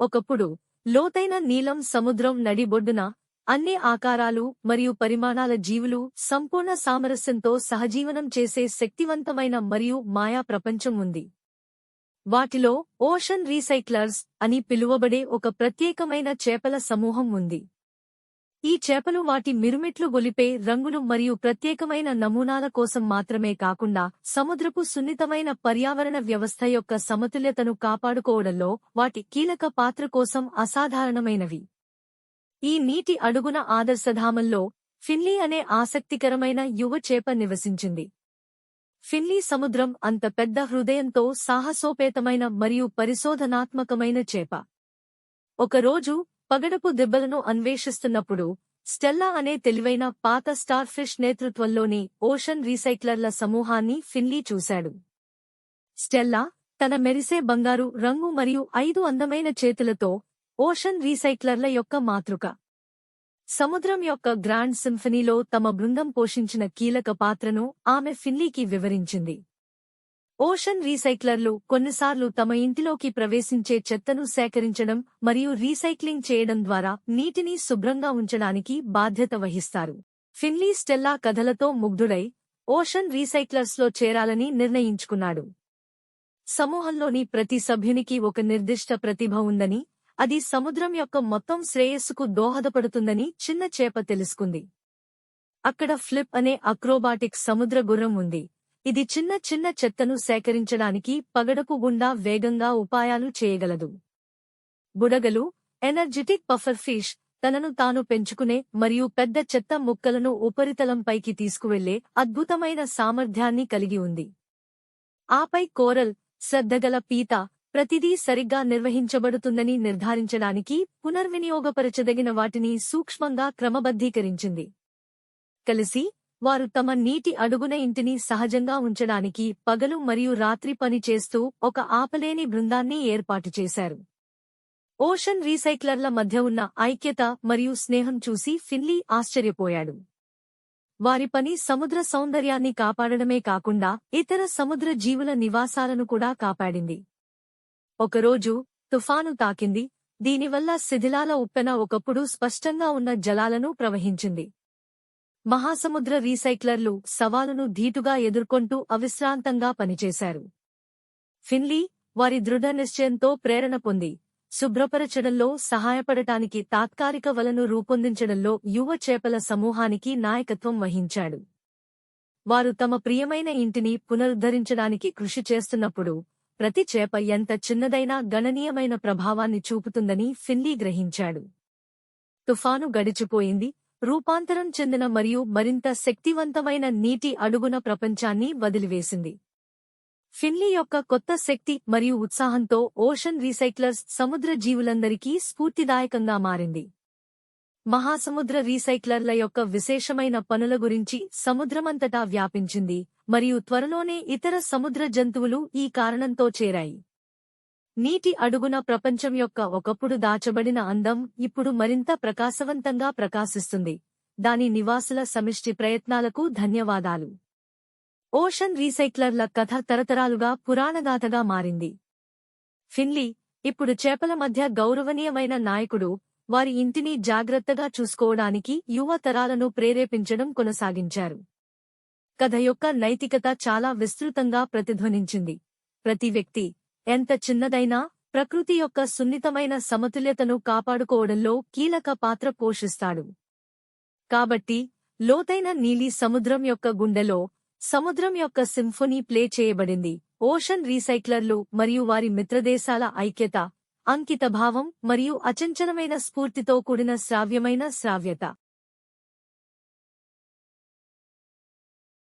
ఒకప్పుడు లోతైన నీలం సముద్రం నడిబొడ్డున అన్ని ఆకారాలు మరియు పరిమాణాల జీవులు సంపూర్ణ సామరస్యంతో సహజీవనం చేసే శక్తివంతమైన మరియు మాయా ప్రపంచం ఉంది. వాటిలో ఓషన్ రీసైక్లర్స్ అని పిలువబడే ఒక ప్రత్యేకమైన చేపల సమూహం ఉంది. ఈ చేపలు వాటి మిరుమిట్లు గొలిపే రంగులు మరియు ప్రత్యేకమైన నమూనాల కోసం మాత్రమే కాకుండా సముద్రపు సున్నితమైన పర్యావరణ వ్యవస్థ యొక్క సమతుల్యతను కాపాడుకోవడంలో వాటి కీలక పాత్ర కోసం అసాధారణమైనవి. ఈ నీటి అడుగున ఆదర్శధామంలో ఫిన్లీ అనే ఆసక్తికరమైన యువ చేప నివసించింది. ఫిన్లీ సముద్రం అంత పెద్ద హృదయంతో సాహసోపేతమైన మరియు పరిశోధనాత్మకమైన చేప. ఒకరోజు పగడపు దెబ్బలను అన్వేషిస్తున్నప్పుడు స్టెల్లా అనే తెలివైన పాత స్టార్ ఫిష్ నేతృత్వంలోని ఓషన్ రీసైక్లర్ల సమూహాన్ని ఫిన్లీ చూశాడు. స్టెల్లా తన మెరిసే బంగారు రంగు మరియు ఐదు అందమైన చేతులతో ఓషన్ రీసైక్లర్ల యొక్క మాతృక. సముద్రం యొక్క గ్రాండ్ సింఫనీలో తమ బృందం పోషించిన కీలక పాత్రను ఆమె ఫిన్లీకి వివరించింది. ఓషన్ రీసైక్లర్లు కొన్నిసార్లు తమ ఇంటిలోకి ప్రవేశించే చెత్తను సేకరించడం మరియు రీసైక్లింగ్ చేయడం ద్వారా నీటిని శుభ్రంగా ఉంచడానికి బాధ్యత వహిస్తారు. ఫిన్లీ స్టెల్లా కథలతో ముగ్ధుడై ఓషన్ రీసైక్లర్స్లో చేరాలని నిర్ణయించుకున్నాడు. సమూహంలోని ప్రతి సభ్యునికి ఒక నిర్దిష్ట ప్రతిభ ఉందని అది సముద్రం యొక్క మొత్తం శ్రేయస్సుకు దోహదపడుతుందని చిన్న చేప తెలుసుకుంది. అక్కడ ఫ్లిప్ అనే అక్రోబాటిక్ సముద్ర గుర్రం ఉంది. ఇది చిన్న చిన్న చెత్తను సేకరించడానికి పగడపు గుండా వేగంగా ఉపాయాలు చేయగలదు. బుడగలు ఎనర్జెటిక్ పఫర్ ఫిష్ తనను తాను పెంచుకునే మరియు పెద్ద చెత్త ముక్కలను ఉపరితలంపైకి తీసుకువెళ్ళే అద్భుతమైన సామర్థ్యాన్ని కలిగి ఉంది. ఆపై కోరల్ శ్రద్ధగల పీత ప్రతిదీ సరిగ్గా నిర్వహించబడుతుందని నిర్ధారించడానికి పునర్వినియోగపరచదగిన వాటిని సూక్ష్మంగా క్రమబద్ధీకరించింది. కలిసి వారు తమ నీటి అడుగున ఇంటిని సహజంగా ఉంచడానికి పగలు మరియు రాత్రి పని చేస్తూ ఒక ఆపలేని బృందాన్ని ఏర్పాటు చేశారు. ఓషన్ రీసైక్లర్ల మధ్య ఉన్న ఐక్యత మరియు స్నేహం చూసి ఫిన్లీ ఆశ్చర్యపోయాడు. వారి పని సముద్ర సౌందర్యాన్ని కాపాడడమే కాకుండా ఇతర సముద్ర జీవుల నివాసాలను కూడా కాపాడింది. ఒకరోజు తుఫాను తాకింది దీనివల్ల శిథిలాల ఉప్పెన ఒకప్పుడు స్పష్టంగా ఉన్న జలాలను ప్రవహించింది. మహాసముద్ర రీసైక్లర్లు సవాలును ధీటుగా ఎదుర్కొంటూ అవిశ్రాంతంగా పనిచేశారు. ఫిన్లీ వారి దృఢ నిశ్చయంతో ప్రేరణ పొంది శుభ్రపరచడంలో సహాయపడటానికి తాత్కాలిక వలను రూపొందించడంలో యువ చేపల సమూహానికి నాయకత్వం వహించాడు. వారు తమ ప్రియమైన ఇంటిని పునరుద్ధరించడానికి కృషి చేస్తున్నప్పుడు ప్రతి చేప ఎంత చిన్నదైనా గణనీయమైన ప్రభావాన్ని చూపుతుందని ఫిన్లీ గ్రహించాడు. తుఫాను గడిచిపోయింది రూపాంతరం చెందిన మరియు మరింత శక్తివంతమైన నీటి అడుగున ప్రపంచాన్ని వదిలివేసింది. ఫిన్లీ యొక్క కొత్త శక్తి మరియు ఉత్సాహంతో ఓషన్ రీసైక్లర్స్ సముద్ర జీవులందరికీ స్ఫూర్తిదాయకంగా మారింది. మహాసముద్ర రీసైక్లర్ల యొక్క విశేషమైన పనుల గురించి సముద్రమంతటా వ్యాపించింది మరియు త్వరలోనే ఇతర సముద్ర జంతువులు ఈ కారణంతో చేరాయి. నీటి అడుగున ప్రపంచం యొక్క ఒకప్పుడు దాచబడిన అందం ఇప్పుడు మరింత ప్రకాశవంతంగా ప్రకాశిస్తుంది. దాని నివాసుల సమిష్టి ప్రయత్నాలకు ధన్యవాదాలు. ఓషన్ రీసైక్లర్ల కథ తరతరాలుగా పురాణగాథగా మారింది. ఫిన్లీ ఇప్పుడు చేపల మధ్య గౌరవనీయమైన నాయకుడు వారి ఇంటిని జాగ్రత్తగా చూసుకోవడానికి యువ తరాలను ప్రేరేపించడం కొనసాగించారు. కథ యొక్క నైతికత చాలా విస్తృతంగా ప్రతిధ్వనించింది. ప్రతి వ్యక్తి ఎంత చిన్నదైనా ప్రకృతి యొక్క సున్నితమైన సమతుల్యతను కాపాడుకోవడంలో కీలక పాత్ర పోషిస్తాడు. కాబట్టి లోతైన నీలి సముద్రం యొక్క గుండెలో సముద్రం యొక్క సింఫొనీ ప్లే చేయబడింది. ఓషన్ రీసైక్లర్లు మరియు వారి మిత్రదేశాల ఐక్యత అంకితభావం మరియు అచంచలమైన స్ఫూర్తితో కూడిన శ్రావ్యమైన శ్రావ్యత.